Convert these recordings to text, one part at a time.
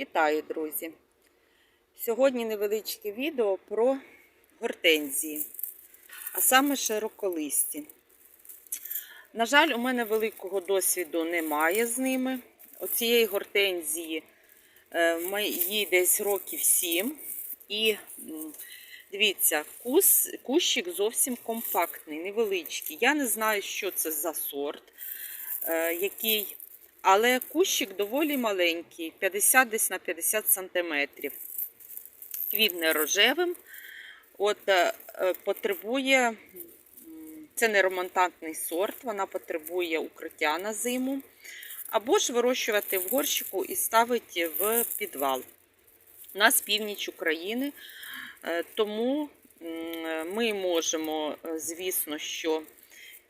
Вітаю, друзі! Сьогодні невеличке відео про гортензії, а саме широколисті. На жаль, у мене великого досвіду немає з ними. Оцієї гортензії е, їй десь років 7. І дивіться, кус, кущик зовсім компактний, невеличкий. Я не знаю, що це за сорт, е, який. Але кущик доволі маленький, 50 десь на 50 сантиметрів. Квітне рожевим. От е, е, потребує, це не романтантний сорт, вона потребує укриття на зиму. Або ж вирощувати в горщику і ставити в підвал. У нас північ України, е, тому ми можемо, звісно, що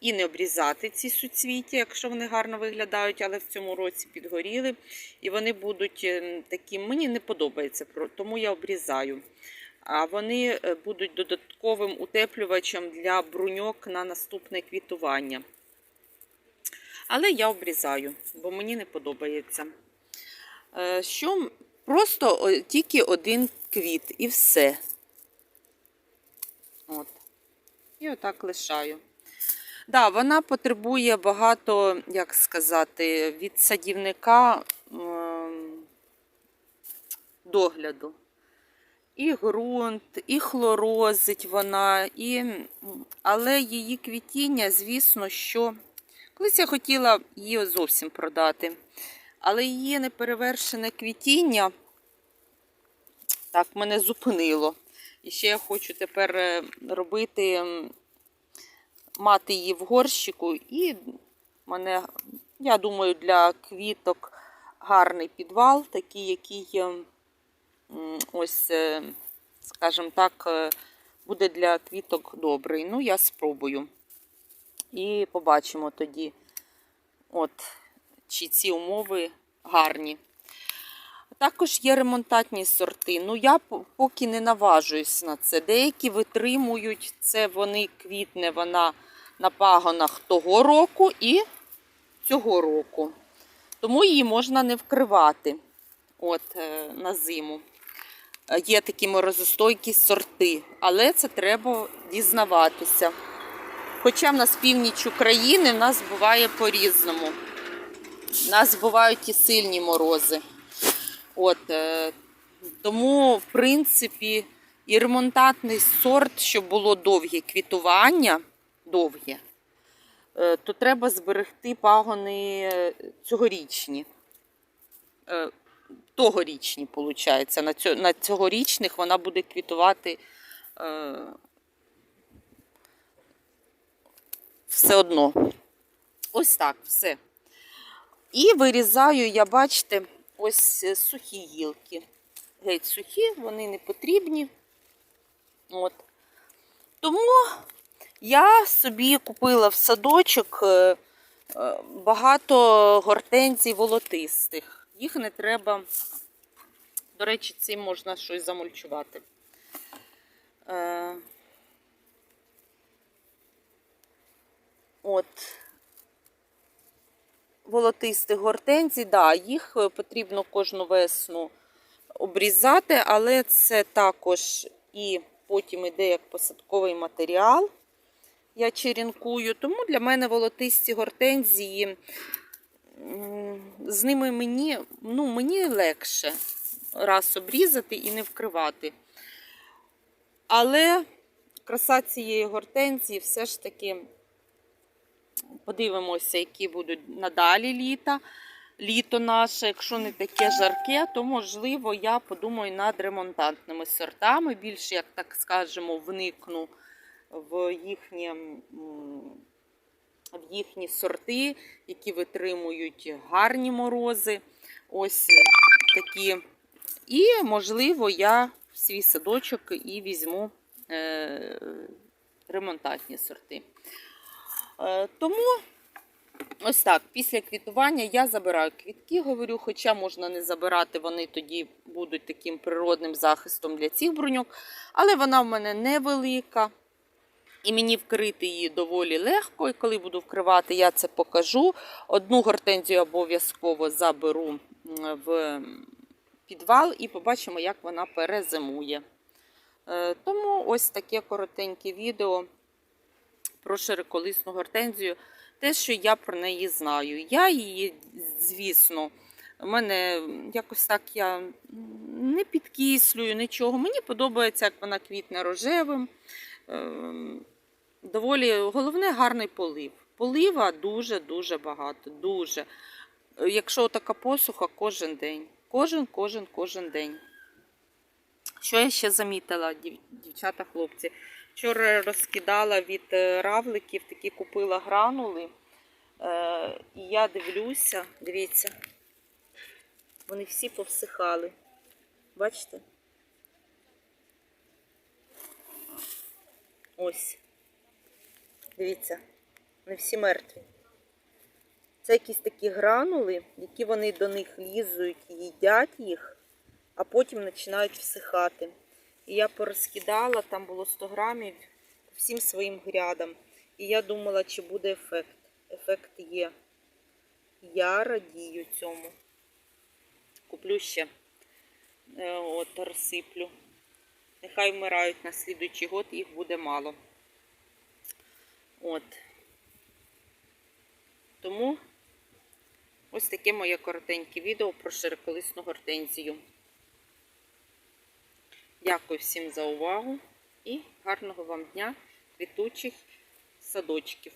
і не обрізати ці суцвіття, якщо вони гарно виглядають, але в цьому році підгоріли. І вони будуть е, такі, мені не подобається, тому я обрізаю. А вони е, будуть додатковим утеплювачем для бруньок на наступне квітування. Але я обрізаю, бо мені не подобається. Е, Що просто тільки один квіт і все. От. І отак лишаю. Да, вона потребує багато, як сказати, від садівника ем, догляду. І ґрунт, і хлорозить вона, і... але її квітіння, звісно, що колись я хотіла її зовсім продати. Але її неперевершене квітіння так мене зупинило. І ще я хочу тепер е, робити мати її в горщику, і мене, я думаю, для квіток гарний підвал, такий, який е, ось, е, скажімо так, е, буде для квіток добрий. Ну, я спробую. І побачимо тоді, от, чи ці умови гарні. Також є ремонтатні сорти. Ну, я поки не наважуюсь на це. Деякі витримують це, вони квітне, вона на пагонах того року і цього року. Тому її можна не вкривати от, е, на зиму. Є такі морозостойкі сорти, але це треба дізнаватися. Хоча в нас північ України, в нас буває по-різному. У нас бувають і сильні морози. От, е, тому, в принципі, і ремонтантний сорт, щоб було довге квітування, довге, е, то треба зберегти пагони е, цьогорічні. Е, Тогорічні, виходить. На, цьогорічних вона буде квітувати все одно. Ось так, все. І вирізаю, я бачите, ось сухі гілки. Геть сухі, вони не потрібні. От. Тому я собі купила в садочок е, е, багато гортензій волотистих. Їх не треба. До речі, цим можна щось замульчувати. Е, От волотистих гортензій, да, їх потрібно кожну весну обрізати, але це також і потім іде як посадковий матеріал. Я черенкую, тому для мене волотисті гортензії, з ними мені, ну, мені легше раз обрізати і не вкривати. Але краса цієї гортензії все ж таки Подивимося, які будуть надалі літа. Літо наше, якщо не таке жарке, то можливо я подумаю над ремонтантними сортами. Більше, як так скажемо, вникну в їхні, в їхні сорти, які витримують гарні морози. Ось такі. І, можливо, я свій садочок і візьму е, ремонтантні сорти. Е, Тому ось так, після квітування я забираю квітки, говорю, хоча можна не забирати, вони тоді будуть таким природним захистом для цих бруньок. Але вона в мене невелика. І мені вкрити її доволі легко. І коли буду вкривати, я це покажу. Одну гортензію обов'язково заберу в підвал і побачимо, як вона перезимує. Е, Тому ось таке коротеньке відео про широколисну гортензію. Те, що я про неї знаю. Я її, звісно, у мене якось так я не підкислюю нічого. Мені подобається, як вона квітне рожевим. Доволі головне гарний полив. Полива дуже-дуже багато. Дуже. Якщо така посуха, кожен день. Кожен, кожен, кожен день. Що я ще замітила, дів- дівчата, хлопці? Вчора розкидала від е, равликів, такі купила гранули. Е, і я дивлюся, дивіться, вони всі повсихали. Бачите? Ось. Дивіться, вони всі мертві. Це якісь такі гранули, які вони до них лізуть, їдять їх, а потім починають всихати. І я порозкидала, там було 100 грамів всім своїм грядам. І я думала, чи буде ефект. Ефект є. Я радію цьому. Куплю ще. Е, От, розсиплю. Нехай вмирають на слідуючий год, їх буде мало. От. Тому ось таке моє коротеньке відео про широколисну гортензію. Дякую всім за увагу і гарного вам дня, квітучих садочків.